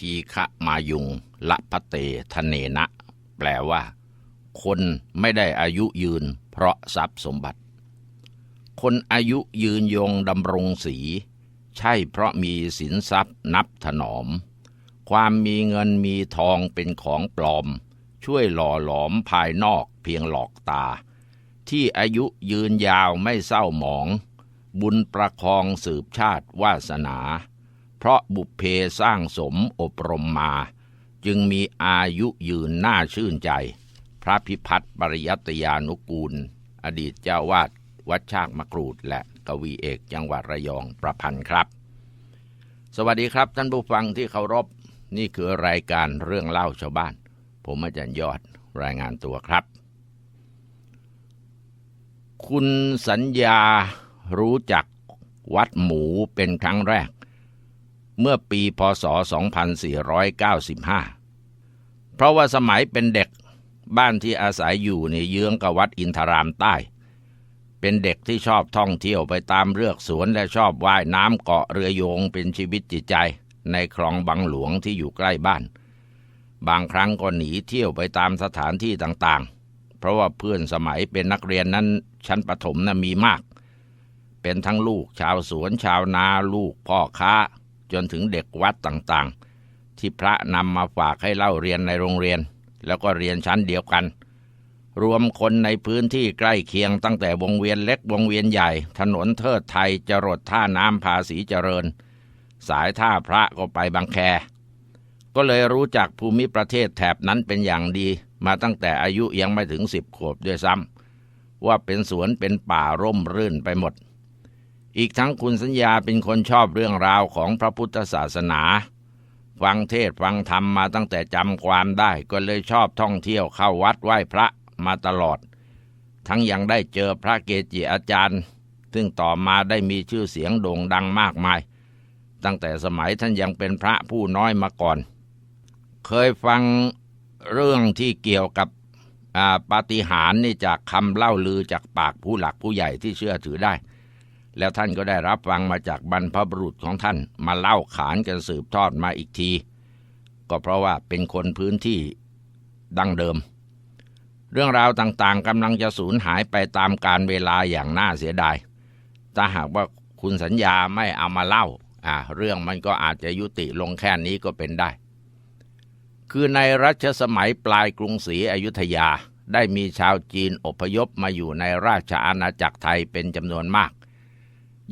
ทีฆะมายุงละพะเตทเนนะ แปลว่า คนไม่ได้อายุยืน เพราะทรัพย์สมบัติ คนอายุยืนยงดำรงสี ใช่เพราะมีสินทรัพย์นับถนอม ความมีเงินมีทองเป็นของปลอม ช่วยหล่อหลอมภายนอกเพียงหลอกตา ที่อายุยืนยาวไม่เศร้าหมอง บุญประคองสืบชาติวาสนา เพราะบุพเพสร้างสมอบรมมา จึงมีอายุยืนน่าชื่นใจ พระพิพัฒน์ปริยัตยานุกูล อดีตเจ้าวาดวัดชากมะกรูดและกวีเอกจังหวัดระยองประพันธ์ครับ สวัสดีครับท่านผู้ฟังที่เคารพนี่คือรายการเรื่องเล่าชาวบ้าน ผมอาจารย์ยอดรายงานตัวครับ คุณสัญญารู้จักวัดหมูเป็นครั้งแรก เมื่อปีพศ 2495 เพราะว่าสมัยเป็นเด็กบ้านที่อาศัยอยู่ในเยื้องกับวัดอินทรามใต้ เป็นเด็กที่ชอบท่องเที่ยวไปตามเรือกสวนและชอบว่ายน้ำเกาะเรือโยงเป็นชีวิตจิตใจ ในคลองบางหลวงที่อยู่ใกล้บ้าน บางครั้งก็หนีเที่ยวไปตามสถานที่ต่างๆ เพราะว่าเพื่อนสมัยเป็นนักเรียนนั้นชั้นประถมนะ่ะมีมาก เป็นทั้งลูกชาวสวนชาวนาลูกพ่อค้า จนถึงเด็กวัดต่างๆ ที่พระนำมาฝากให้เล่าเรียนในโรงเรียน แล้วก็เรียนชั้นเดียวกัน รวมคนในพื้นที่ใกล้เคียงตั้งแต่วงเวียนเล็กวงเวียนใหญ่ ถนนเทิดไทยจรดท่าน้ำภาษีเจริญ สายท่าพระก็ไปบางแค ก็เลยรู้จักภูมิประเทศแถบนั้นเป็นอย่างดี มาตั้งแต่อายุยังไม่ถึงสิบขวบด้วยซ้ำว่าเป็นสวนเป็นป่าร่มรื่นไปหมด อีกทั้งคุณสัญญาเป็นคนชอบเรื่องราวของพระพุทธศาสนา ฟังเทศฟังธรรมมาตั้งแต่จำความได้ก็เลยชอบท่องเที่ยวเข้าวัดไหว้พระมาตลอด ทั้งยังได้เจอพระเกจิอาจารย์ ซึ่งต่อมาได้มีชื่อเสียงโด่งดังมากมาย ตั้งแต่สมัยท่านยังเป็นพระผู้น้อยมาก่อน เคยฟังเรื่องที่เกี่ยวกับปาฏิหาริย์นี่จากคำเล่าลือจากปากผู้หลักผู้ใหญ่ที่เชื่อถือได้ แล้วท่านก็ได้รับฟังมาจากบรรพบุรุษของท่านมาเล่าขานกันสืบทอดมาอีกที ก็เพราะว่าเป็นคนพื้นที่ดั้งเดิม เรื่องราวต่างๆกำลังจะสูญหายไปตามการเวลาอย่างน่าเสียดายถ้าหากว่าคุณสัญญาไม่เอามาเล่าอ่าเรื่องมันก็อาจจะยุติลงแค่นี้ก็เป็นได้ คือในรัชสมัยปลายกรุงศรีอยุธยาได้มีชาวจีนอพยพมาอยู่ในราชอาณาจักรไทยเป็นจำนวนมาก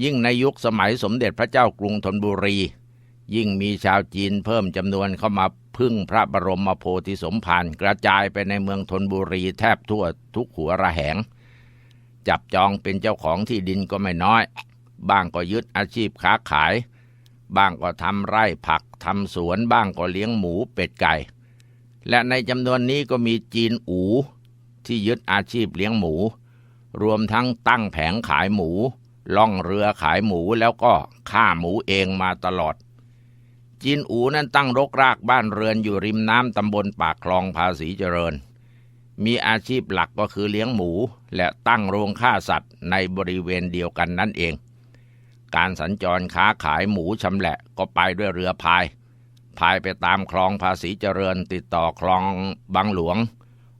ยิ่งในยุคสมัยสมเด็จพระเจ้ากรุงธนบุรี ยิ่งมีชาวจีนเพิ่มจำนวนเข้ามาพึ่งพระบรมโพธิสมภารกระจายไปในเมืองธนบุรีแทบทั่วทุกหัวระแหง จับจองเป็นเจ้าของที่ดินก็ไม่น้อย บ้างก็ยึดอาชีพค้าขาย บ้างก็ทำไร่ผักทำสวนบ้างก็เลี้ยงหมูเป็ดไก่ และในจำนวนนี้ก็มีจีนอู ที่ยึดอาชีพเลี้ยงหมู รวมทั้งตั้งแผงขายหมู ล่องเรือขายหมูแล้วก็ฆ่าหมูเองมาตลอดจีนอูนั้นตั้งรกรากบ้านเรือนอยู่ริมน้ำตำบลปากคลองภาษีเจริญ มีอาชีพหลักก็คือเลี้ยงหมูและตั้งโรงฆ่าสัตว์ในบริเวณเดียวกันนั่นเอง การสัญจรค้าขายหมูชำแหละก็ไปด้วยเรือพาย พายไปตามคลองภาษีเจริญติดต่อคลองบางหลวง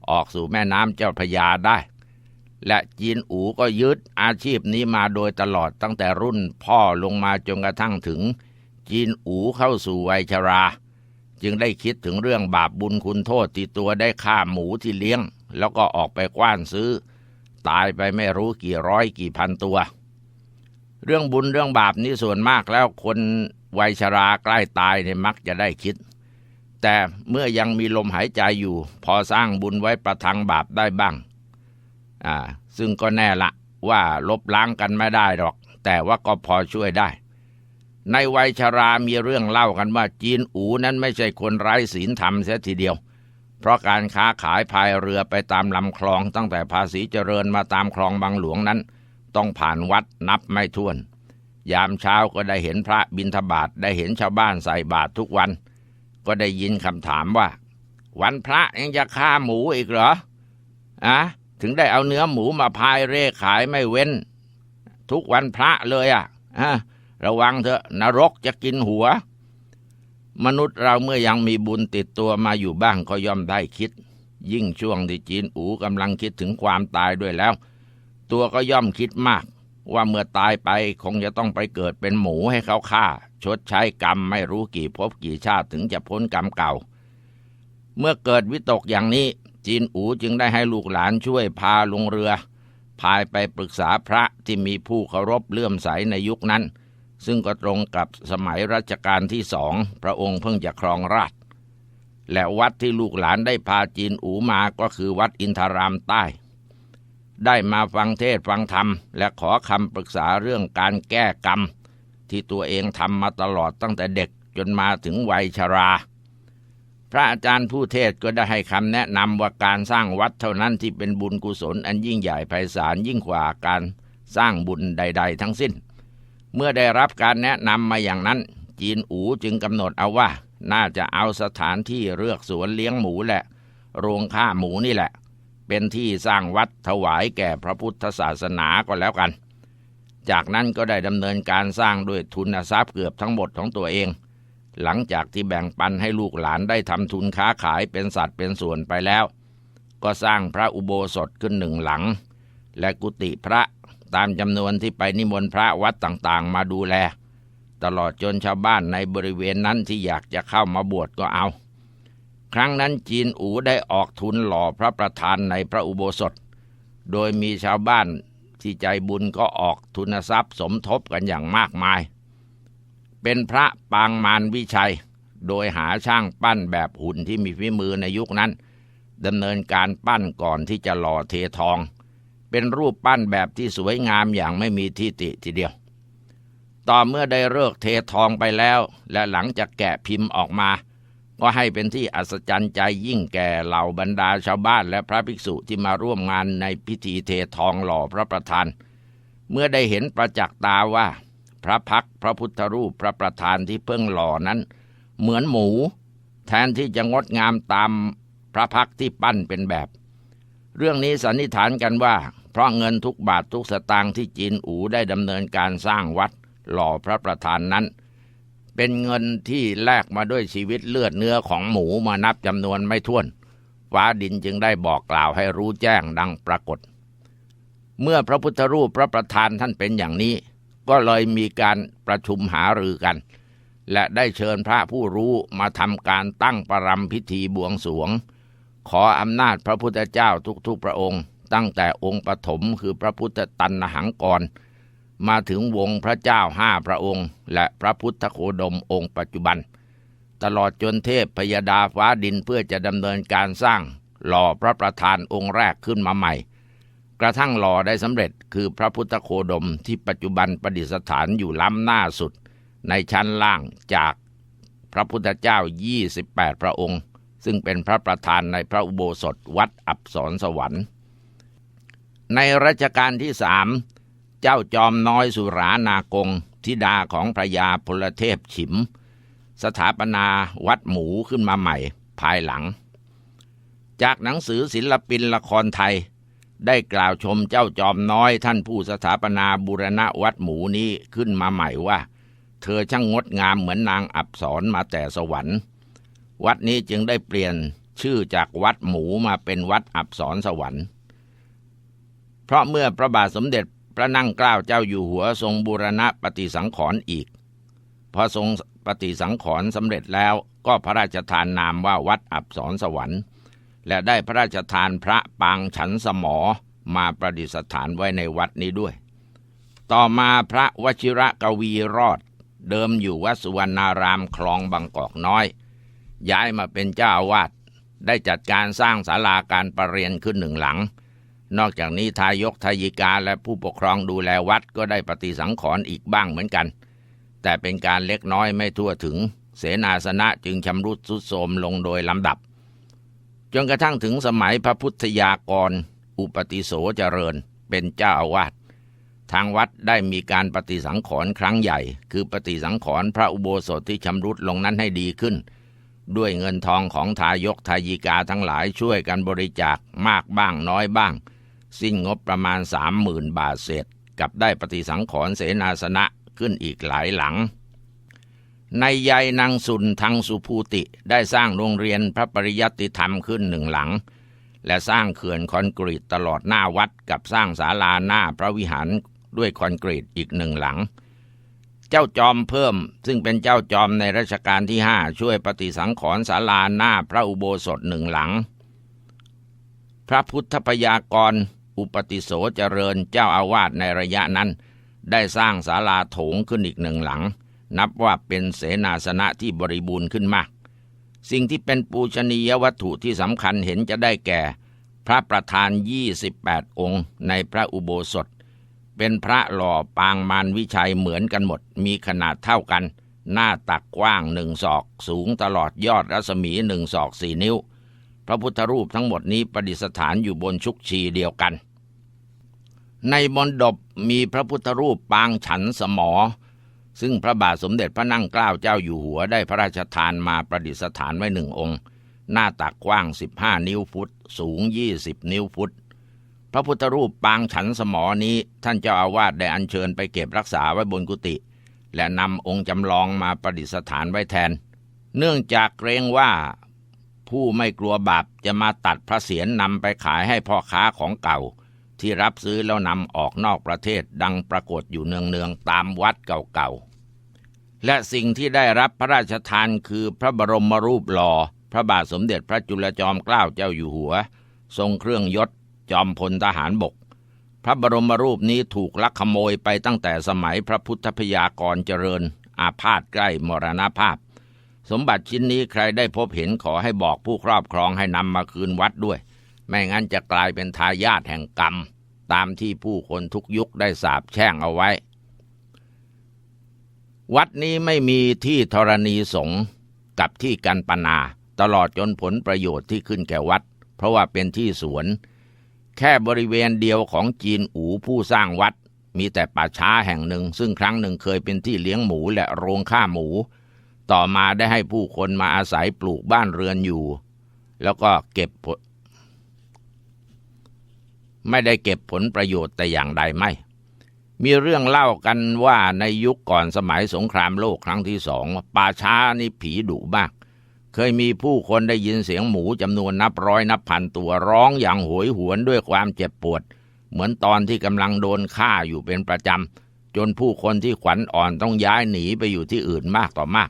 ออกสู่แม่น้ำเจ้าพระยาได้ และจีนอูก็ยึดอาชีพนี้มาโดยตลอดตั้งแต่รุ่นพ่อลงมาจนกระทั่งถึง จีนอูเข้าสู่วัยชรา จึงได้คิดถึงเรื่องบาปบุญคุณโทษที่ตัวได้ฆ่าหมูที่เลี้ยง แล้วก็ออกไปกว้านซื้อ ตายไปไม่รู้กี่ร้อยกี่พันตัว เรื่องบุญเรื่องบาปนี้ส่วนมากแล้วคนวัยชราใกล้ตายเนี่ยมักจะได้คิด แต่เมื่อยังมีลมหายใจอยู่ พอสร้างบุญไว้ประทังบาปได้บ้าง อ่าซึ่งก็แน่ละว่าลบล้างกันไม่ได้หรอก แต่ว่าก็พอช่วยได้ ในวัยชรามีเรื่องเล่ากันว่าจีนอูนั้นไม่ใช่คนไร้ศีลธรรมเสียทีเดียว เพราะการค้าขายพายเรือไปตามลำคลองตั้งแต่ภาษีเจริญมาตามคลองบางหลวงนั้น ต้องผ่านวัดนับไม่ถ้วน ยามเช้าก็ได้เห็นพระบิณฑบาตได้เห็นชาวบ้านใส่บาตรทุกวัน ก็ได้ยินคำถามว่า วันพระยังจะฆ่าหมูอีกเหรออะ ถึงได้เอาเนื้อหมูมาพายเร่ขายไม่เว้น ทุกวันพระเลยอะอะระวังเถอะนรกจะกินหัว มนุษย์เราเมื่อยังมีบุญติดตัวมาอยู่บ้างก็ย่อมได้คิด ยิ่งช่วงที่จีนอูกำลังคิดถึงความตายด้วยแล้ว ตัวก็ย่อมคิดมาก ว่าเมื่อตายไปคงจะต้องไปเกิดเป็นหมูให้เขาฆ่า ชดใช้กรรมไม่รู้กี่ภพกี่ชาติถึงจะพ้นกรรมเก่า เมื่อเกิดวิตกอย่างนี้ จีนอูจึงได้ให้ลูกหลานช่วยพาลงเรือ พายไปปรึกษาพระที่มีผู้เคารพเลื่อมใสในยุคนั้น ซึ่งก็ตรงกับสมัยรัชกาลที่สองพระองค์เพิ่งจะครองราชและวัดที่ลูกหลานได้พาจีนอูมาก็คือวัดอินทารามใต้ ได้มาฟังเทศฟังธรรม และขอคำปรึกษาเรื่องการแก้กรรม ที่ตัวเองทำมาตลอดตั้งแต่เด็กจนมาถึงวัยชรา พระอาจารย์ผู้เทศก็ได้ให้คำแนะนำว่าการสร้างวัดเท่านั้นที่เป็นบุญกุศลอันยิ่งใหญ่ไพศาลยิ่งกว่าการสร้างบุญใด ๆ ทั้งสิ้น เมื่อได้รับการแนะนำมาอย่างนั้น จีนอูจึงกำหนดเอาว่า น่าจะเอาสถานที่เลือกสวนเลี้ยงหมูแหละ โรงฆ่าหมูนี่แหละ เป็นที่สร้างวัดถวายแก่พระพุทธศาสนาก็แล้วกัน จากนั้นก็ได้ดำเนินการสร้างด้วยทุนทรัพย์เกือบทั้งหมดของตัวเอง หลังจากที่แบ่งปันให้ลูกหลานได้ทำทุนค้าขายเป็นสัตว์เป็นส่วนไปแล้ว ก็สร้างพระอุโบสถขึ้นหนึ่งหลัง และกุฏิพระตามจำนวนที่ไปนิมนต์พระวัดต่างๆ มาดูแล ตลอดจนชาวบ้านในบริเวณนั้นที่อยากจะเข้ามาบวชก็เอา ครั้งนั้นจีนอูได้ออกทุนหล่อพระประธานในพระอุโบสถ โดยมีชาวบ้านที่ใจบุญก็ออกทุนทรัพย์สมทบกันอย่างมากมาย เป็นพระปางมารวิชัย โดยหาช่างปั้นแบบหุ่นที่มีฝีมือในยุคนั้นดำเนินการปั้นก่อนที่จะหล่อเททอง เป็นรูปปั้นแบบที่สวยงามอย่างไม่มีที่ติทีเดียว ต่อเมื่อได้เลิกเททองไปแล้ว และหลังจากแกะพิมพ์ออกมา ก็ให้เป็นที่อัศจรรย์ใจยิ่งแก่เหล่าบรรดาชาวบ้านและพระภิกษุที่มาร่วมงานในพิธีเททองหล่อพระประธาน เมื่อได้เห็นประจักษ์ตาว่า พระพักพระพุทธรูปพระประธานที่เพิ่งหล่อนั้น เหมือนหมู แทนที่จะงดงามตามพระพักที่ปั้นเป็นแบบ เรื่องนี้สันนิษฐานกันว่า เพราะเงินทุกบาททุกสตางค์ที่จีนอูได้ดำเนินการสร้างวัดหล่อพระประธานนั้น เป็นเงินที่แลกมาด้วยชีวิตเลือดเนื้อของหมูมานับจำนวนไม่ถ้วนฟ้าดินจึงได้บอกกล่าวให้รู้แจ้งดังปรากฏ เมื่อพระพุทธรูปพระประธานท่านเป็นอย่างนี้ ก็เลยมีการประชุมหารือกัน และได้เชิญพระผู้รู้มาทำการตั้งประรำพิธีบวงสวง ขออำนาจพระพุทธเจ้าทุกๆพระองค์ ตั้งแต่องค์ปฐมคือพระพุทธตันหังกร มาถึงวงพระเจ้าห้าพระองค์ และพระพุทธโคดมองค์ปัจจุบัน ตลอดจนเทพพยดาฟ้าดินเพื่อจะดำเนินการสร้าง หล่อพระประธานองค์แรกขึ้นมาใหม่ กระทั่งหล่อได้สำเร็จคือพระพุทธโคดมที่ปัจจุบันประดิษฐานอยู่ล้ำหน้าสุด ในชั้นล่างจากพระพุทธเจ้า 28 พระองค์ ซึ่งเป็นพระประธานในพระอุโบสถวัดอับสรสวรรค์ ในรัชกาลที่สามเจ้าจอมน้อยสุรานากงธิดาของพระยาพลเทพฉิม สถาปนาวัดหมูขึ้นมาใหม่ภายหลัง จากหนังสือศิลปินละครไทย ได้กล่าวชมเจ้าจอมน้อยท่านผู้สถาปนาบูรณะวัดหมูนี้ขึ้นมาใหม่ว่า เธอช่างงดงามเหมือนนางอับสรมาแต่สวรรค์ วัดนี้จึงได้เปลี่ยนชื่อจากวัดหมูมาเป็นวัดอับสรสวรรค์ เพราะเมื่อพระบาทสมเด็จพระนั่งเกล้าเจ้าอยู่หัวทรงบูรณะปฏิสังขรณ์อีก พอทรงปฏิสังขรณ์สำเร็จแล้วก็พระราชทานนามว่าวัดอับสรสวรรค์ และได้พระราชทานพระปางฉันสมอมาประดิษฐานไว้ในวัดนี้ด้วย ต่อมาพระวชิระกวีรอด เดิมอยู่วัดสุวรรณารามคลองบางกอกน้อย ย้ายมาเป็นเจ้าอาวาสได้จัดการสร้างศาลาการประเรียนขึ้นหนึ่งหลัง นอกจากนี้ทายกทายิกาและผู้ปกครองดูแลวัดก็ได้ปฏิสังขรณ์อีกบ้างเหมือนกัน แต่เป็นการเล็กน้อยไม่ทั่วถึง เสนาสนะจึงชำรุดทรุดโทรมลงโดยลำดับ จนกระทั่งถึงสมัยพระพุทธยากร อุปติโสเจริญ เป็นเจ้าอาวาสทางวัดได้มีการปฏิสังขรณ์ครั้งใหญ่ คือปฏิสังขรณ์พระอุโบสถที่ชำรุดลงนั้นให้ดีขึ้น ด้วยเงินทองของทายกทายิกาทั้งหลายช่วยกันบริจาคมากบ้างน้อยบ้าง สิ้นงบประมาณสามหมื่นบาทเศษกับได้ปฏิสังขรณ์เสนาสนะขึ้นอีกหลายหลัง ในยายนางสุนทางสุภูติได้สร้างโรงเรียนพระปริยัติธรรมขึ้นหนึ่งหลัง และสร้างเขื่อนคอนกรีตตลอดหน้าวัดกับสร้างศาลาหน้าพระวิหารด้วยคอนกรีตอีกหนึ่งหลัง เจ้าจอมเพิ่มซึ่งเป็นเจ้าจอมในรัชกาลที่ห้าช่วยปฏิสังขรณ์ศาลาหน้าพระอุโบสถหนึ่งหลัง พระพุทธพยากรอุปติโสเจริญเจ้าอาวาสในระยะนั้น ได้สร้างศาลาโถงขึ้นอีกหนึ่งหลัง นับว่าเป็นเสนาสนะที่บริบูรณ์ขึ้นมาก สิ่งที่เป็นปูชนียวัตถุที่สำคัญเห็นจะได้แก่ พระประธาน 28 องค์ ในพระอุโบสถ เป็นพระหล่อปางมารวิชัยเหมือนกันหมด มีขนาดเท่ากัน หน้าตักกว้างหนึ่งศอก สูงตลอดยอดรัศมีหนึ่งศอกสี่นิ้ว พระพุทธรูปทั้งหมดนี้ประดิษฐานอยู่บนชุกชีเดียวกัน ในมณฑปมีพระพุทธรูปปางฉันสมอ ซึ่งพระบาทสมเด็จพระนั่งเกล้าเจ้าอยู่หัวได้พระราชทานมาประดิษฐานไว้หนึ่งองค์ หน้าตักกว้าง 15 นิ้วฟุต สูง 20 นิ้วฟุต พระพุทธรูปปางฉันสมอนี้ท่านเจ้าอาวาสได้อัญเชิญไปเก็บรักษาไว้บนกุฏิและนำองค์จำลองมาประดิษฐานไว้แทน เนื่องจากเกรงว่าผู้ไม่กลัวบาปจะมาตัดพระเศียรนำไปขายให้พ่อค้าของเก่า ที่รับซื้อแล้วนำออกนอกประเทศดังปรากฏอยู่เนืองๆตามวัดเก่าๆ และสิ่งที่ได้รับพระราชทานคือพระบรมรูปหล่อ พระบาทสมเด็จพระจุลจอมเกล้าเจ้าอยู่หัว ทรงเครื่องยศ จอมพลทหารบก พระบรมรูปนี้ถูกลักขโมยไปตั้งแต่สมัยพระพุทธพยากรเจริญ อาพาธใกล้มรณภาพ สมบัติชิ้นนี้ใครได้พบเห็นขอให้บอกผู้ครอบครองให้นำมาคืนวัดด้วย ไม่งั้นจะกลายเป็นทายาทแห่งกรรม ตามที่ผู้คนทุกยุคได้สาบแช่งเอาไว้ วัดนี้ไม่มีที่ธรณีสงฆ์กับที่กันปนา ตลอดจนผลประโยชน์ที่ขึ้นแก่วัด เพราะว่าเป็นที่สวน แค่บริเวณเดียวของจีนอูผู้สร้างวัด มีแต่ป่าช้าแห่งหนึ่ง ซึ่งครั้งหนึ่งเคยเป็นที่เลี้ยงหมูและโรงฆ่าหมู ต่อมาได้ให้ผู้คนมาอาศัยปลูกบ้านเรือนอยู่ แล้วก็เก็บผลไม่ได้เก็บผลประโยชน์แต่อย่างใดไม่ มีเรื่องเล่ากันว่าในยุคก่อนสมัยสงครามโลกครั้งที่สองป่าช้านี่ผีดุมาก เคยมีผู้คนได้ยินเสียงหมูจำนวนนับร้อยนับพันตัวร้องอย่างโหยหวนด้วยความเจ็บปวด เหมือนตอนที่กำลังโดนฆ่าอยู่เป็นประจำ จนผู้คนที่ขวัญอ่อนต้องย้ายหนีไปอยู่ที่อื่นมากต่อมาก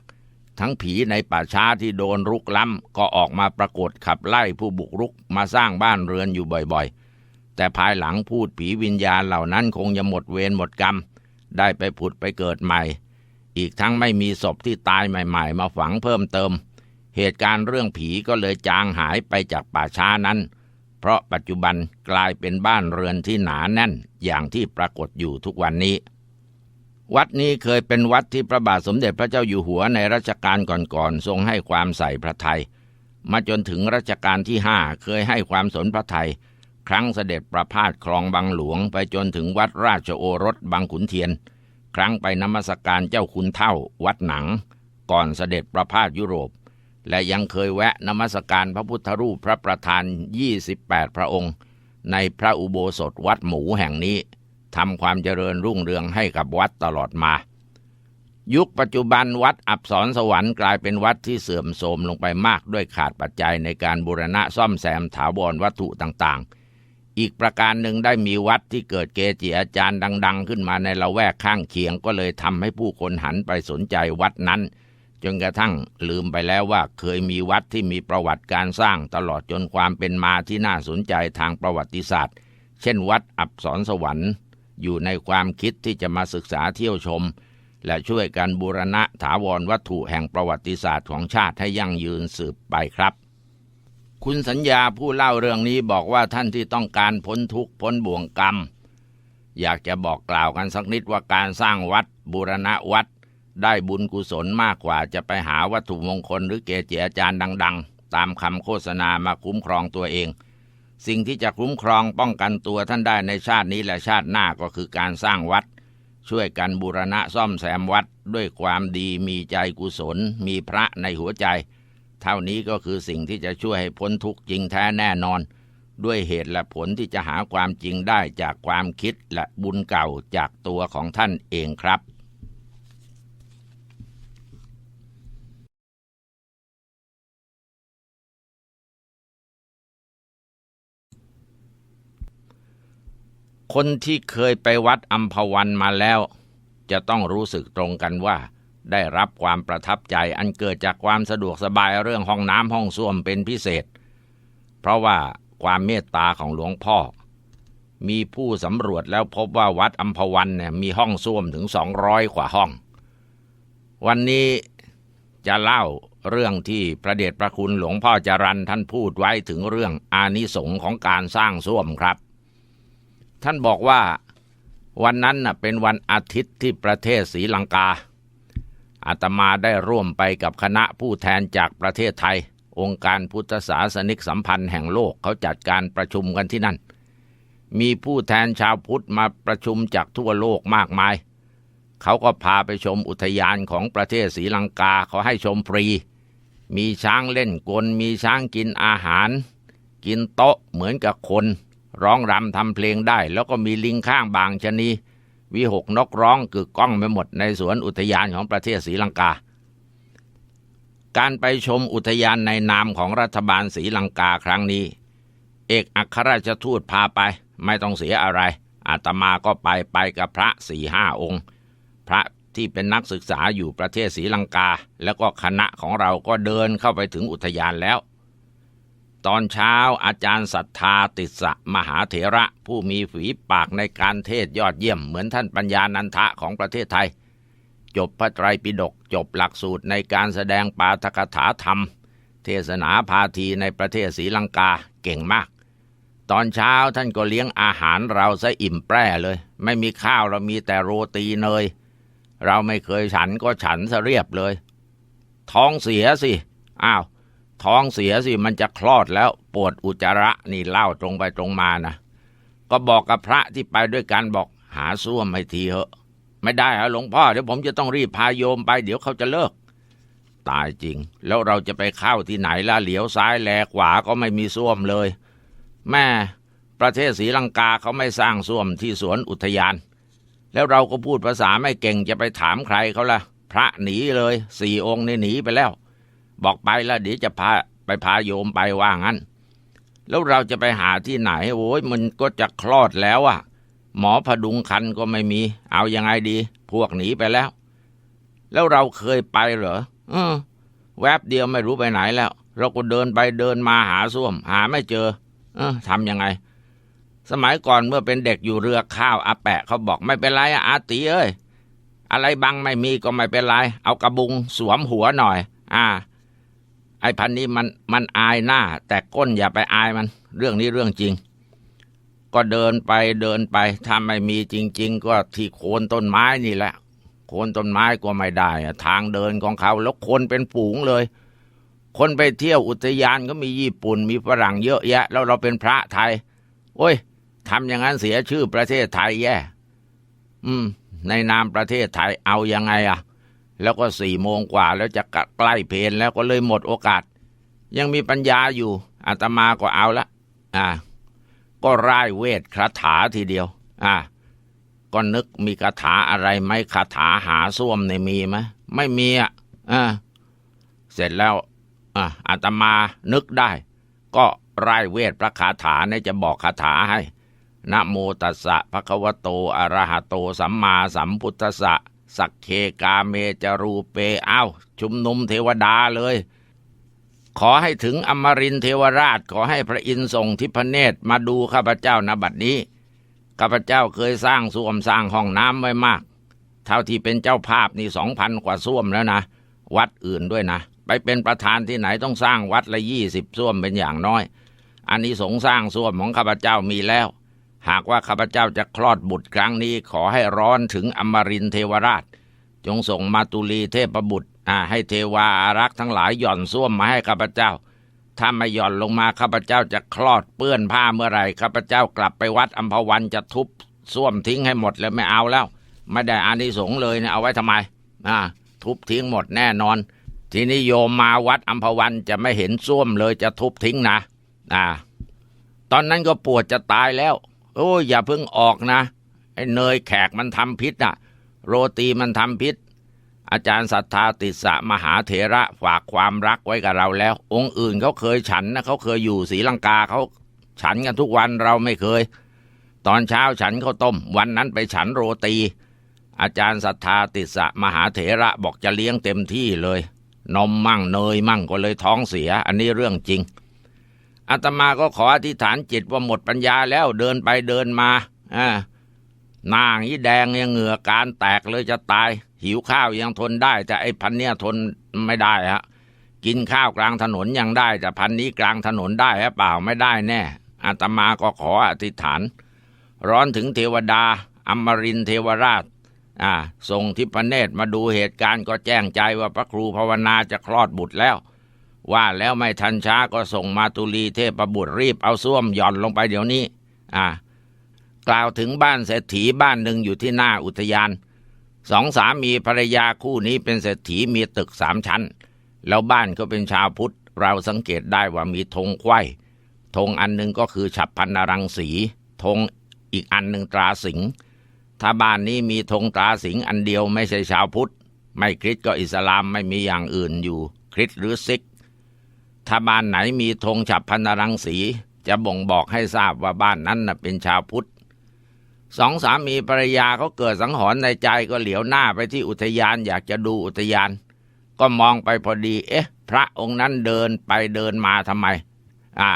ทั้งผีในป่าช้าที่โดนรุกล้ำก็ออกมาปรากฏขับไล่ผู้บุกรุกมาสร้างบ้านเรือนอยู่บ่อยๆ แต่ภายหลังพูดผีวิญญาณเหล่านั้นคงจะหมดเวรหมดกรรม ได้ไปผุดไปเกิดใหม่ อีกทั้งไม่มีศพที่ตายใหม่ ๆ มาฝังเพิ่มเติม เหตุการณ์เรื่องผีก็เลยจางหายไปจากป่าช้านั้น เพราะปัจจุบันกลายเป็นบ้านเรือนที่หนาแน่นอย่างที่ปรากฏอยู่ทุกวันนี้ วัดนี้เคยเป็นวัดที่พระบาทสมเด็จพระเจ้าอยู่หัวในรัชกาลก่อนๆทรงให้ความใส่พระทัยมาจนถึงรัชกาลที่ห้าเคยให้ความสนพระทัย ครั้งเสด็จประพาสคลองบางหลวงไปจนถึงวัดราชโอรสบางขุนเทียน ครั้งไปนมัสการเจ้าคุณเท่าวัดหนัง ก่อนเสด็จประพาสยุโรป และยังเคยแวะนมัสการพระพุทธรูปพระประธาน 28 พระองค์ ในพระอุโบสถวัดหมูแห่งนี้ทำความเจริญรุ่งเรืองให้กับวัดตลอดมา ยุคปัจจุบันวัดอับสรสวรรค์กลายเป็นวัดที่เสื่อมโทรมลงไปมากด้วยขาดปัจจัยในการบูรณะซ่อมแซมถาวรวัตถุต่างๆ อีกประการหนึ่งได้มีวัดที่เกิดเกจิอาจารย์ดัง ๆ ขึ้นมาในละแวกข้างเคียงก็เลยทำให้ผู้คนหันไปสนใจวัดนั้น จนกระทั่งลืมไปแล้วว่าเคยมีวัดที่มีประวัติการสร้างตลอดจนความเป็นมาที่น่าสนใจทางประวัติศาสตร์ เช่นวัดอับสรสวรรค์ อยู่ในความคิดที่จะมาศึกษาเที่ยวชม และช่วยกันบูรณะถาวรวัตถุแห่งประวัติศาสตร์ของชาติให้ยั่งยืนสืบไปครับ คุณสัญญาผู้เล่าเรื่องนี้บอกว่าท่านที่ต้องการพ้นทุกข์พ้นบ่วงกรรม อยากจะบอกกล่าวกันสักนิดว่าการสร้างวัด บูรณะวัด ได้บุญกุศลมากกว่าจะไปหาวัตถุมงคลหรือเกจิอาจารย์ดัง ๆ ตามคำโฆษณามาคุ้มครองตัวเอง สิ่งที่จะคุ้มครองป้องกันตัวท่านได้ในชาตินี้และชาติหน้าก็คือการสร้างวัด ช่วยกันบูรณะซ่อมแซมวัดด้วยความดีมีใจกุศล มีพระในหัวใจ เท่านี้ก็คือสิ่งที่จะช่วยให้พ้นทุกข์จริงแท้แน่นอน ด้วยเหตุและผลที่จะหาความจริงได้จากความคิดและบุญเก่าจากตัวของท่านเองครับ คนที่เคยไปวัดอัมพวันมาแล้ว จะต้องรู้สึกตรงกันว่า ได้รับความประทับใจอันเกิดจากความสะดวกสบายเรื่องห้องน้ำห้องส้วมเป็นพิเศษ เพราะว่าความเมตตาของหลวงพ่อ มีผู้สำรวจแล้วพบว่าวัดอัมพวันเนี่ยมีห้องส้วมถึงสองร้อยกว่าห้อง วันนี้จะเล่าเรื่องที่พระเดชพระคุณหลวงพ่อจรันท่านพูดไว้ถึงเรื่องอานิสงส์ของการสร้างส้วมครับ ท่านบอกว่าวันนั้นน่ะเป็นวันอาทิตย์ที่ประเทศศรีลังกา อาตมาได้ร่วมไปกับคณะผู้แทนจากประเทศไทย องค์การพุทธศาสนิกสัมพันธ์แห่งโลกเขาจัดการประชุมกันที่นั่น มีผู้แทนชาวพุทธมาประชุมจากทั่วโลกมากมาย เขาก็พาไปชมอุทยานของประเทศศรีลังกาเขาให้ชมฟรี มีช้างเล่นกล มีช้างกินอาหาร กินโต๊ะเหมือนกับคน ร้องรำทำเพลงได้ แล้วก็มีลิงข้างบางชนี วิหกนกร้องกึกก้องไปหมดในสวนอุทยานของประเทศศรีลังกา การไปชมอุทยานในนามของรัฐบาลศรีลังกาครั้งนี้ เอกอัครราชทูตพาไปไม่ต้องเสียอะไร อาตมาก็ไปไปกับพระสี่ห้าองค์ พระที่เป็นนักศึกษาอยู่ประเทศศรีลังกา แล้วก็คณะของเราก็เดินเข้าไปถึงอุทยานแล้ว ตอนเช้าอาจารย์ศรัทธาติสสะมหาเถระ ผู้มีฝีปากในการเทศยอดเยี่ยมเหมือนท่านปัญญานันทะของประเทศไทย จบพระไตรปิฎกจบหลักสูตรในการแสดงปาฐกถาธรรม เทศนาพาทีในประเทศศรีลังกาเก่งมาก ตอนเช้าท่านก็เลี้ยงอาหารเราซะอิ่มแปร่เลย ไม่มีข้าวเรามีแต่โรตีเนย เราไม่เคยฉันก็ฉันซะเรียบเลย ท้องเสียสิอ้าว ท้องเสียสิมันจะคลอดแล้วปวดอุจจาระนี่เล่าตรงไปตรงมานะก็บอกกับพระที่ไปด้วยกันบอกหาส้วมให้ทีเหอะ ไม่ได้ฮะหลวงพ่อเดี๋ยวผมจะต้องรีบพาโยมไป เดี๋ยวเขาจะเลิก ตายจริง แล้วเราจะไปเข้าที่ไหนล่ะเหลียวซ้ายแลขวาก็ไม่มีส้วมเลย แม่ประเทศศรีลังกาเขาไม่สร้างส้วมที่สวนอุทยาน แล้วเราก็พูดภาษาไม่เก่งจะไปถามใครเขาล่ะ พระหนีเลยสี่องค์นี่หนีไปแล้ว บอกไปแล้วเดี๋ยวจะพาไปพาโยมไปว่างั้น แล้วเราจะไปหาที่ไหนโอ้ยมันก็จะคลอดแล้วอะหมอพดุงคันก็ไม่มี เอายังไงดี พวกหนีไปแล้ว แล้วเราเคยไปเหรอเออแวบเดียวไม่รู้ไปไหนแล้ว เราก็เดินไปเดินมาหาส้วม หาไม่เจอ เออทำยังไง สมัยก่อนเมื่อเป็นเด็กอยู่เรือข้าวอาแปะเขาบอกไม่เป็นไรอะอาตีเอ้ยอะไรบังไม่มีก็ไม่เป็นไร เอากระบุงสวมหัวหน่อย อ่า ไอ้พันนี้มันมันอายหน้า แต่ก้นอย่าไปอายมัน เรื่องนี้เรื่องจริง ก็เดินไปเดินไปถ้าไม่มีจริง ๆ ก็ที่โคนต้นไม้นี่แหละ โคนต้นไม้ก็ไม่ได้ ทางเดินของเขาแล้วคนเป็นฝูงเลย คนไปเที่ยวอุทยานก็มีญี่ปุ่นมีฝรั่งเยอะแยะ แล้วเราเป็นพระไทย โอ้ยทำอย่างนั้นเสียชื่อประเทศไทยแย่ อืม ในนามประเทศไทยเอายังไงอะ แล้วก็สี่โมงกว่าแล้วจะใกล้เพลนแล้วก็เลยหมดโอกาส ยังมีปัญญาอยู่อาตมาก็เอาละอ่า ก็ร่ายเวทคาถาทีเดียว อ่า ก็นึกมีคาถาอะไรไหมคาถาหาส้วมในมีไหมไม่มีอะอ่าเสร็จแล้วอ่าอาตมานึกได้ ก็ร่ายเวทพระคาถาเนี่ยจะบอกคาถาให้นะโมตัสสะภะคะวะโตอะระหะโต สัมมาสัมพุทธัสสะ สักเคกาเมจรูเปอ้า ชุมนุมเทวดาเลย ขอให้ถึงอมรินเทวราชขอให้พระอินทร์ส่งทิพเนตรมาดูข้าพเจ้าณบัดนี้ ข้าพเจ้าเคยสร้างส้วมสร้างห้องน้ำไว้มาก เท่าที่เป็นเจ้าภาพนี่สองพันกว่าส้วมแล้วนะ วัดอื่นด้วยนะ ไปเป็นประธานที่ไหนต้องสร้างวัดละยี่สิบส้วมเป็นอย่างน้อย อันนี้สงส์สร้างส้วมของข้าพเจ้ามีแล้ว หากว่าข้าพเจ้าจะคลอดบุตรครั้งนี้ขอให้ร้อนถึงอมรินเทวราช จงส่งมาตุลีเทพบุตรให้เทวาอารักษ์ทั้งหลายหย่อนส้วมมาให้ข้าพเจ้า ถ้าไม่หย่อนลงมาข้าพเจ้าจะคลอดเปื้อนผ้าเมื่อไหร่ข้าพเจ้ากลับไปวัดอัมพวันจะทุบส้วมทิ้งให้หมดเลยไม่เอาแล้ว ไม่ได้อานิสงส์เลยเนี่ยเอาไว้ทำไมอ่าทุบทิ้งหมดแน่นอน ทีนี้โยมมาวัดอัมพวันจะไม่เห็นส้วมเลยจะทุบทิ้งนะอ่าตอนนั้นก็ปวดจะตายแล้ว โอ้ยอย่าเพิ่งออกนะไอ้เนยแขกมันทำพิษน่ะ โรตีมันทำพิษ อาจารย์ศรัทธาติสสะมหาเถระฝากความรักไว้กับเราแล้ว องค์อื่นเขาเคยฉันนะเขาเคยอยู่ศรีลังกาเขาฉันกันทุกวันเราไม่เคย ตอนเช้าฉันข้าวต้ม วันนั้นไปฉันโรตี อาจารย์ศรัทธาติสะมหาเถระบอกจะเลี้ยงเต็มที่เลย นมมั่งเนยมั่งก็เลยท้องเสีย อันนี้เรื่องจริง อาตมาก็ขออธิษฐานจิตว่าหมดปัญญาแล้วเดินไปเดินมาอ่าหน้าอย่างนี้แดงยังเหงื่อการแตกเลยจะตาย หิวข้าวยังทนได้ แต่ไอ้พันเนี้ยทนไม่ได้ฮะกินข้าวกลางถนนยังได้ แต่พันนี้กลางถนนได้หรือเปล่าไม่ได้แน่อาตมาก็ขออธิษฐาน ร้อนถึงเทวดาอมรินเทวราชอ่าส่งทิพเนตรมาดูเหตุการณ์ก็แจ้งใจว่าพระครูภาวนาจะคลอดบุตรแล้ว ว่าแล้วไม่ทันช้าก็ส่งมาตุลีเทพบุตรรีบเอาส้วมหย่อนลงไปเดี๋ยวนี้ อ่ากล่าวถึงบ้านเศรษฐีบ้านหนึ่งอยู่ที่หน้าอุทยาน สองสามีภรรยาคู่นี้เป็นเศรษฐีมีตึกสามชั้น แล้วบ้านก็เป็นชาวพุทธ เราสังเกตได้ว่ามีธงไข้ธงอันหนึ่งก็คือฉับพันนรังสีธงอีกอันหนึ่งตราสิงห์ถ้าบ้านนี้มีธงตราสิงห์อันเดียวไม่ใช่ชาวพุทธ ไม่คริสก็อิสลามไม่มีอย่างอื่นอยู่ คริสหรือซิก ถ้าบ้านไหนมีธงฉับพันรังสี จะบ่งบอกให้ทราบว่าบ้านนั้นน่ะเป็นชาวพุทธสองสามีภรรยาเขาเกิดสังหรณ์ในใจก็เหลียวหน้าไปที่อุทยานอยากจะดูอุทยาน ก็มองไปพอดี เอ๊ะ พระองค์นั้นเดินไปเดินมาทำไม อ่า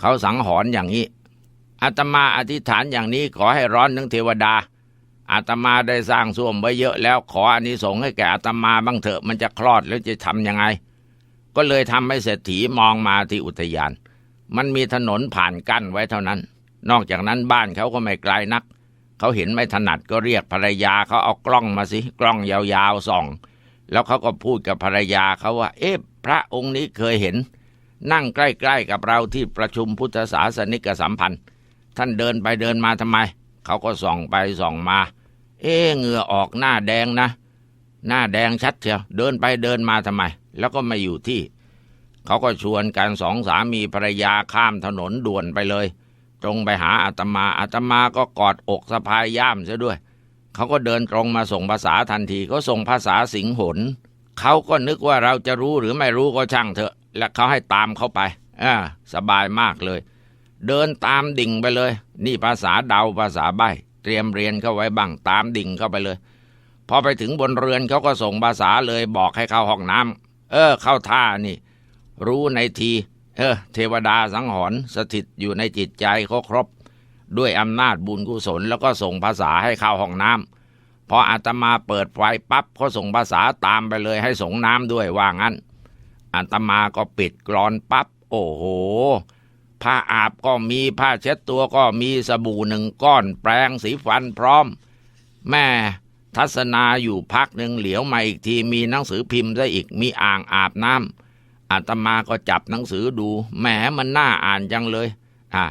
เขาสังหรณ์อย่างนี้อาตมาอธิษฐานอย่างนี้ขอให้ร้อนถึงเทวดาอาตมาได้สร้างส้วมไว้เยอะแล้วขออานิสงส์ให้แก่อาตมาบ้างเถอะมันจะคลอดแล้วจะทำยังไง ก็เลยทำให้เศรษฐีมองมาที่อุทยาน มันมีถนนผ่านกั้นไว้เท่านั้น นอกจากนั้นบ้านเขาก็ไม่ไกลนัก เขาเห็นไม่ถนัดก็เรียกภรรยาเขาเอากล้องมาสิ กล้องยาวๆส่อง แล้วเขาก็พูดกับภรรยาเขาว่า เอ๊ะพระองค์นี้เคยเห็น นั่งใกล้ๆกับเราที่ประชุมพุทธศาสนิกสัมพันธ์ ท่านเดินไปเดินมาทำไม เขาก็ส่องไปส่องมา เอ๊ะเหงื่อออกหน้าแดงนะ หน้าแดงชัดเชียวเดินไปเดินมาทำไม แล้วก็ไม่อยู่ที่ เขาก็ชวนกันสองสามีภรรยาข้ามถนนด่วนไปเลย ตรงไปหาอาตมาอาตมาก็กอดอกสะพายย่ามเสียด้วย เขาก็เดินตรงมาส่งภาษาทันทีก็ส่งภาษาสิงหนเขาก็นึกว่าเราจะรู้หรือไม่รู้ก็ช่างเถอะ และเขาให้ตามเขาไปอ่าสบายมากเลย เดินตามดิ่งไปเลย นี่ภาษาเดาภาษาใบเตรียมเรียนเข้าไว้บ้างตามดิ่งเข้าไปเลย พอไปถึงบนเรือนเขาก็ส่งภาษาเลยบอกให้เข้าห้องน้ำ เออ เข้าท่านี่ รู้ในที เออ เทวดาสังหรณ์สถิตอยู่ในจิตใจเขาครบ ด้วยอำนาจบุญกุศล แล้วก็ส่งภาษาให้เข้าห้องน้ำพออาตมาเปิดไฟปั๊บเขาส่งภาษาตามไปเลยให้ส่งน้ำด้วยว่างั้นอาตมาก็ปิดกรอนปั๊บโอ้โห ผ้าอาบก็มีผ้าเช็ดตัวก็มีสบู่หนึ่งก้อนแปรงสีฟันพร้อม แม่ ทัศนาอยู่พักหนึ่งเหลียวมาอีกทีมีหนังสือพิมพ์ซะอีกมีอ่างอาบน้ำอาตมาก็จับหนังสือดูแหมมันน่าอ่านจังเลย อ่า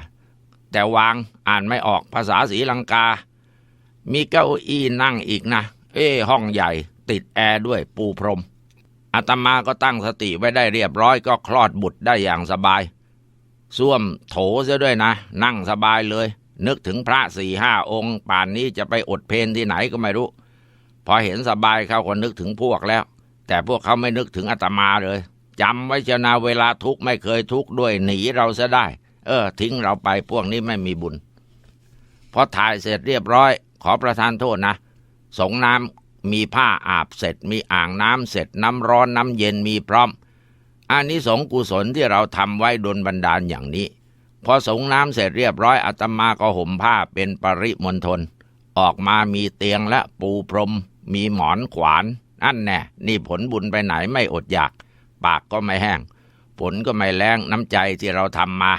แต่วางอ่านไม่ออกภาษาสีลังกา มีเก้าอี้นั่งอีกนะ เอ้ห้องใหญ่ ติดแอร์ด้วยปูพรมอาตมาก็ตั้งสติไว้ได้เรียบร้อยก็คลอดบุตรได้อย่างสบายส้วมโถเสียด้วยนะ นั่งสบายเลย นึกถึงพระสี่ห้าองค์ ป่านนี้จะไปอดเพนที่ไหนก็ไม่รู้ พอเห็นสบายเขาก็นึกถึงพวกแล้ว แต่พวกเขาไม่นึกถึงอาตมาเลยจำไว้เจนาเวลาทุกข์ไม่เคยทุกข์ด้วยหนีเราซะได้ เออ ทิ้งเราไปพวกนี้ไม่มีบุญพอถ่ายเสร็จเรียบร้อย ขอประทานโทษนะสงน้ำมีผ้าอาบเสร็จ มีอ่างน้ำเสร็จน้ำร้อนน้ำเย็นมีพร้อมอันนี้สงกุศลที่เราทำไว้ดลบันดาลอย่างนี้ พอสงน้ำเสร็จเรียบร้อยอาตมาก็ห่มผ้าเป็นปริมณฑลออกมามีเตียงและปูพรม มีหมอนขวาน อันแน่ นี่ผลบุญไปไหนไม่อดอยาก ปากก็ไม่แห้ง ผลก็ไม่แรงน้ำใจที่เราทำมา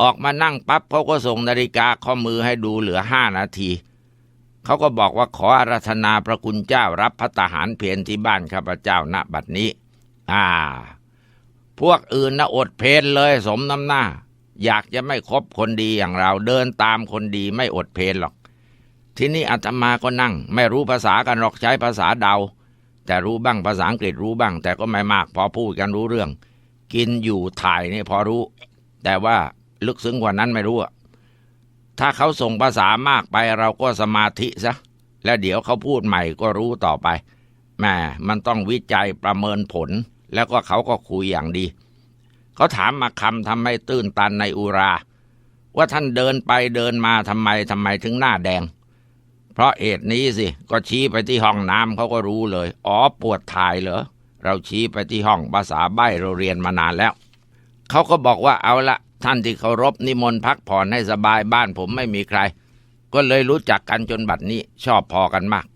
ออกมานั่งปั๊บเขาก็ส่งนาฬิกาข้อมือให้ดูเหลือห้านาที เขาก็บอกว่าขออาราธนาพระคุณเจ้ารับพัตตาหารเพนที่บ้านข้าพเจ้าณบัดนี้ อ่า พวกอื่นนะอดเพนเลยสมน้ำหน้า อยากจะไม่คบคนดีอย่างเราเดินตามคนดีไม่อดเพนหรอก ทีนี้อาตมาก็นั่ง ไม่รู้ภาษากันหรอกใช้ภาษาเดา แต่รู้บ้างภาษาอังกฤษรู้บ้าง แต่ก็ไม่มาก พอพูดกันรู้เรื่อง กินอยู่ถ่ายนี่พอรู้ แต่ว่าลึกซึ้งกว่านั้นไม่รู้อะถ้าเขาส่งภาษามากไปเราก็สมาธิซะแล้วเดี๋ยวเขาพูดใหม่ก็รู้ต่อไปแหม่มันต้องวิจัยประเมินผล แล้วก็เขาก็คุยอย่างดี เขาถามมาคำทำให้ตื้นตันในอุรา ว่าท่านเดินไปเดินมาทำไมทำไมถึงหน้าแดง เพราะเหตุนี้สิก็ชี้ไปที่ห้องน้ำเขาก็รู้เลย อ๋อปวดถ่ายเหรอ เราชี้ไปที่ห้องภาษาใบเราเรียนมานานแล้ว เขาก็บอกว่าเอาละท่านที่เคารพนิมนต์พักผ่อนให้สบายบ้านผมไม่มีใคร ก็เลยรู้จักกันจนบัดนี้ชอบพอกันมาก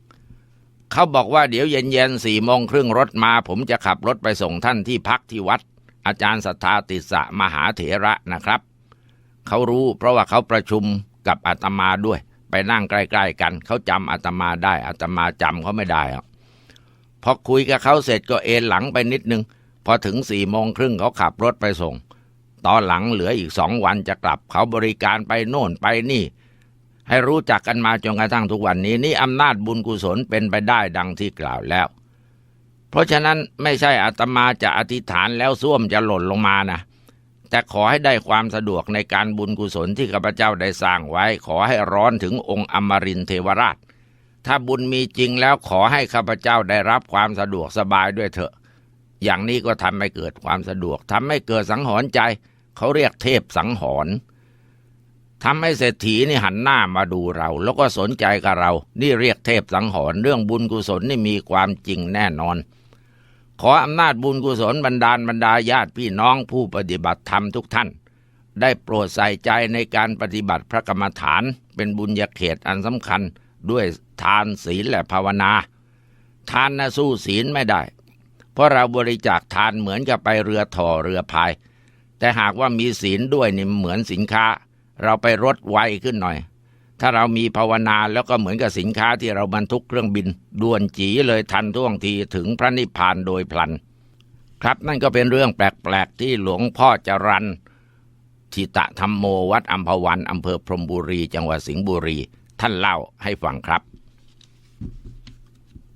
เขาบอกว่าเดี๋ยวเย็นๆสี่โมงครึ่งรถมา ผมจะขับรถไปส่งท่านที่พักที่วัด อาจารย์สัทธาติสสะมหาเถระนะครับ เขารู้เพราะว่าเขาประชุมกับอาตมาด้วย ไปนั่งใกล้ๆกัน เขาจำอาตมาได้อาตมาจำเขาไม่ได้อะพอคุยกับเขาเสร็จก็เอนหลังไปนิดนึง พอถึงสี่โมงครึ่งเขาขับรถไปส่ง ตอนหลังเหลืออีกสองวันจะกลับ เขาบริการไปโน่นไปนี่ ให้รู้จักกันมาจนกระทั่งทุกวันนี้ นี่อำนาจบุญกุศลเป็นไปได้ดังที่กล่าวแล้ว เพราะฉะนั้นไม่ใช่อาตมาจะอธิษฐานแล้วส้วมจะหล่นลงมานะ แต่ขอให้ได้ความสะดวกในการบุญกุศลที่ข้าพเจ้าได้สร้างไว้ ขอให้ร้อนถึงองค์อมรินเทวราช ถ้าบุญมีจริงแล้วขอให้ข้าพเจ้าได้รับความสะดวกสบายด้วยเถอะ อย่างนี้ก็ทำให้เกิดความสะดวกทำให้เกิดสังหรณ์ใจ เขาเรียกเทพสังหรณ์ทำให้เศรษฐีนี่หันหน้ามาดูเรา แล้วก็สนใจกับเรา นี่เรียกเทพสังหรณ์เรื่องบุญกุศลนี่มีความจริงแน่นอน ขออำนาจบุญกุศลบรรดาลบรรดาญาติพี่น้องผู้ปฏิบัติธรรมทุกท่าน ได้โปรดใส่ใจในการปฏิบัติพระกรรมฐาน เป็นบุญญาเขตอันสำคัญด้วยทานศีลและภาวนา ทานนะสู้ศีลไม่ได้ เพราะเราบริจาคทานเหมือนกับไปเรือถ่อเรือพาย แต่หากว่ามีศีลด้วยนี่เหมือนสินค้า เราไปรถไวขึ้นหน่อย ถ้าเรามีภาวนาแล้วก็เหมือนกับสินค้าที่เราบรรทุกเครื่องบินด่วนจีเลยทันท่วงทีถึงพระนิพพานโดยพลัน ครับนั่นก็เป็นเรื่องแปลกๆที่หลวงพ่อจรันทิตะธรรมโมวัดอัมพวันอำเภอพรมบุรี จังหวัดสิงห์บุรี ท่านเล่าให้ฟังครับ